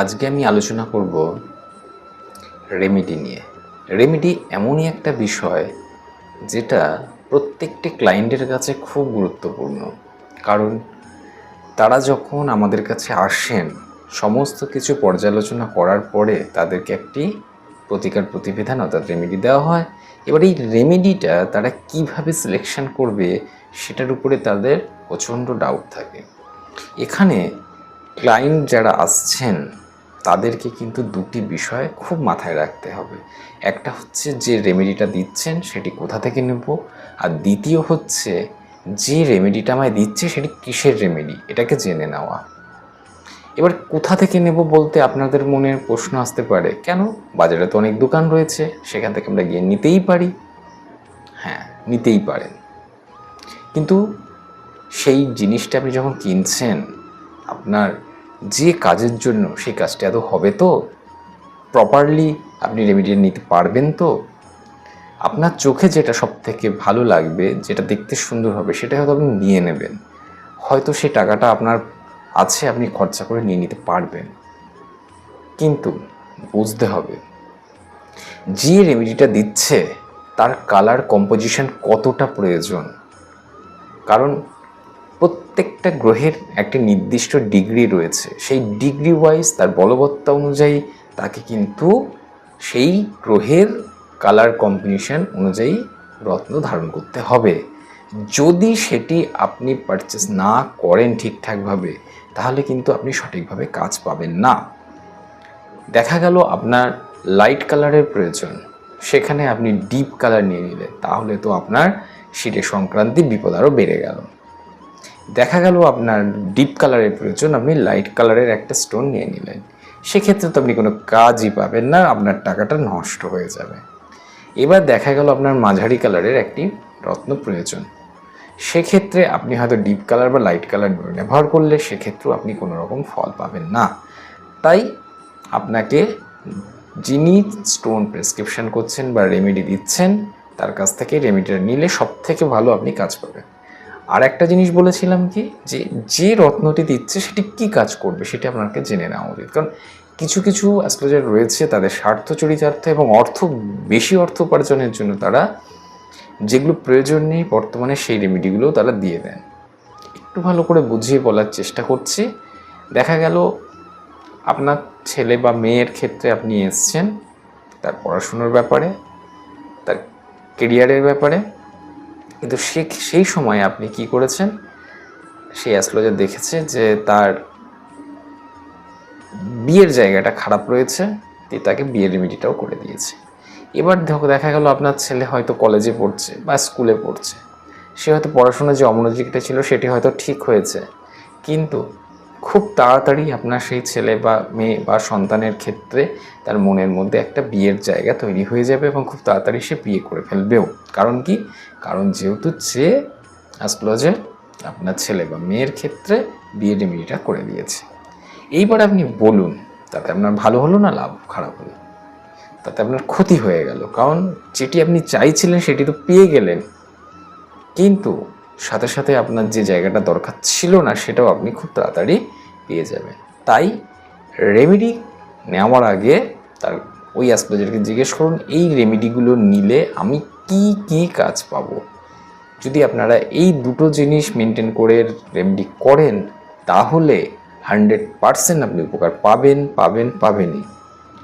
আজকে আমি আলোচনা করব রেমিডি নিয়ে। রেমিডি এমনই একটা বিষয় যেটা প্রত্যেকটি ক্লায়েন্টের কাছে খুব গুরুত্বপূর্ণ। কারণ তারা যখন আমাদের কাছে আসেন, সমস্ত কিছু পর্যালোচনা করার পরে তাদেরকে একটি প্রতিকার প্রতিবিধান অর্থাৎ রেমেডি দেওয়া হয়। এবার এই রেমেডিটা তারা কীভাবে সিলেকশন করবে সেটার উপরে তাদের প্রচণ্ড ডাউট থাকে। এখানে ক্লায়েন্ট যারা আসছেন তাদেরকে কিন্তু দুটি বিষয় খুব মাথায় রাখতে হবে। একটা হচ্ছে যে রেমেডিটা দিচ্ছেন সেটি কোথা থেকে নেব? আর দ্বিতীয় হচ্ছে যে রেমেডিটা আমায় দিচ্ছে সেটি কিসের রেমেডি এটাকে জেনে নেওয়া। এবার কোথা থেকে নেব বলতে আপনাদের মনে প্রশ্ন আসতে পারে। কেন? বাজারে তো অনেক দোকান রয়েছে, সেখান থেকে আমরা গিয়ে নিতেই পারি। হ্যাঁ নিতেই পারেন। কিন্তু সেই জিনিসটা আপনি যখন কিনছেন, আপনার যে কাজের জন্য সেই কাজটা এত হবে তো? প্রপারলি আপনি রেমিডিয়াল নিতে পারবেন তো? আপনার চোখে যেটা সব থেকে ভালো লাগবে, যেটা দেখতে সুন্দর হবে সেটা হয়তো আপনি নিয়ে নেবেন। হয়তো সেই টাকাটা আপনার আছে, আপনি খরচা করে নিয়ে নিতে পারবেন। কিন্তু বুঝতে হবে, যে রেমিডিটা দিচ্ছে, তার কালার কম্পোজিশন কতটা প্রয়োজন? কারণ প্রত্যেকটা গ্রহের একটি নির্দিষ্ট ডিগ্রি রয়েছে। সেই ডিগ্রি ওয়াইজ তার বলবত্তা অনুযায়ী তাকে কিন্তু সেই গ্রহের কালার কম্বিনেশন অনুযায়ী রত্ন ধারণ করতে হবে। যদি সেটি আপনি পারচেস না করেন ঠিকঠাকভাবে, তাহলে কিন্তু আপনি সঠিকভাবে কাজ পাবেন না। দেখা গেল আপনার লাইট কালারের প্রয়োজন। সেখানে আপনি ডিপ কালার নিয়ে নিলেন, তাহলে তো আপনার শীতে সংক্রান্তি বিপদ আরও বেড়ে গেল। দেখা গেল আপনার ডিপ কালারের প্রয়োজন, আপনি লাইট কালারের একটা স্টোন নিয়ে নিলেন। সেক্ষেত্রে তো আপনি কোনো কাজই পাবেন না, আপনার টাকাটা নষ্ট হয়ে যাবে। এবার দেখা গেল আপনার মাঝারি কালারের একটি রত্ন প্রয়োজন। সেক্ষেত্রে আপনি হয়তো ডিপ কালার বা লাইট কালার ব্যবহার করলে সেক্ষেত্রেও আপনি কোনো রকম ফল পাবেন না। তাই আপনাকে যিনি স্টোন প্রেসক্রিপশন করছেন বা রেমেডি দিচ্ছেন, তার কাছ থেকে রেমেডিটা নিলে সব থেকে ভালো আপনি কাজ পাবেন। আর একটা জিনিস বলেছিলাম কি, যে যে রত্নটি দিচ্ছে সেটি কি কাজ করবে সেটি আপনাকে জেনে নেওয়া উচিত। কারণ কিছু কিছু অ্যাস্ট্রোলজার রয়েছে তাদের স্বার্থ চরিতার্থ এবং অর্থ, বেশি অর্থ উপার্জনের জন্য তারা যেগুলো প্রয়োজন নেই বর্তমানে সেই রেমেডিগুলোও তারা দিয়ে দেন। একটু ভালো করে বুঝিয়ে বলার চেষ্টা করছি। দেখা গেল আপনার ছেলে বা মেয়ের ক্ষেত্রে আপনি এসছেন, তার পড়াশুনোর ব্যাপারে, তার কেরিয়ারের ব্যাপারে কিন্তু সে সেই সময় আপনি কি করেছেন? সেই অ্যাস্ট্রোলজার দেখেছে যে তার বিয়ের জায়গাটা খারাপ রয়েছে তিনি তাকে বিয়ের রেমিডিটাও করে দিয়েছে। এবার দেখো, দেখা গেল আপনার ছেলে হয়তো কলেজে পড়ছে বা স্কুলে পড়ছে। সে হয়তো পড়াশোনার যে অমনোযোগটা ছিল, সেটি হয়তো ঠিক হয়েছে। কিন্তু খুব তাড়াতাড়ি আপনার সেই ছেলে বা মেয়ে বা সন্তানের ক্ষেত্রে তার মনের মধ্যে একটা বিয়ের জায়গা তৈরি হয়ে যাবে এবং খুব তাড়াতাড়ি সে বিয়ে করে ফেলবেও। কারণ কি? কারণ যেহেতু সে অ্যাস্ট্রোলজার আপনার ছেলে বা মেয়ের ক্ষেত্রে বিয়ে রেমিডিটা করে দিয়েছে। এইবার আপনি বলুন, তাতে আপনার ভালো হলো না লাভ খারাপ হলো? তাতে আপনার ক্ষতি হয়ে গেল। কারণ যেটি আপনি চাইছিলেন সেটি তো পেয়ে গেলেন। কিন্তু সাথে সাথে আপনার যে জায়গাটা দরকার ছিল না, সেটাও আপনি খুব তাড়াতাড়ি পেয়ে যাবে। তাই রেমেডি নেওয়ার আগে তার ওই অ্যাস্ট্রোলজারকে জিজ্ঞেস করুন, এই রেমেডিগুলো নিলে আমি কি কি কাজ পাবো? যদি আপনারা এই দুটো জিনিস মেনটেন করে রেমেডি করেন, তাহলে হান্ড্রেড পারসেন্ট আপনি উপকার পাবেন পাবেন, পাবেনই।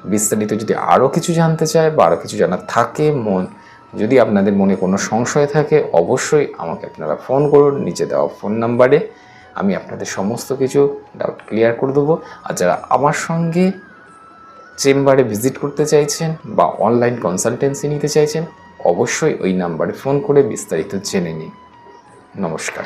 বিস্তারিত যদি আরও কিছু জানতে চায় বা আরও কিছু জানার থাকে, মন যদি আপনাদের মনে কোনো সংশয় থাকে, অবশ্যই আমাকে আপনারা ফোন করুন। নিচে দেওয়া ফোন নাম্বারে আমি আপনাদের সমস্ত কিছু ডাউট ক্লিয়ার করে দেবো। আর যারা আমার সঙ্গে চেম্বারে ভিজিট করতে চাইছেন বা অনলাইন কনসালটেন্সি নিতে চাইছেন, অবশ্যই ওই নাম্বারে ফোন করে বিস্তারিত জেনে নিন। নমস্কার।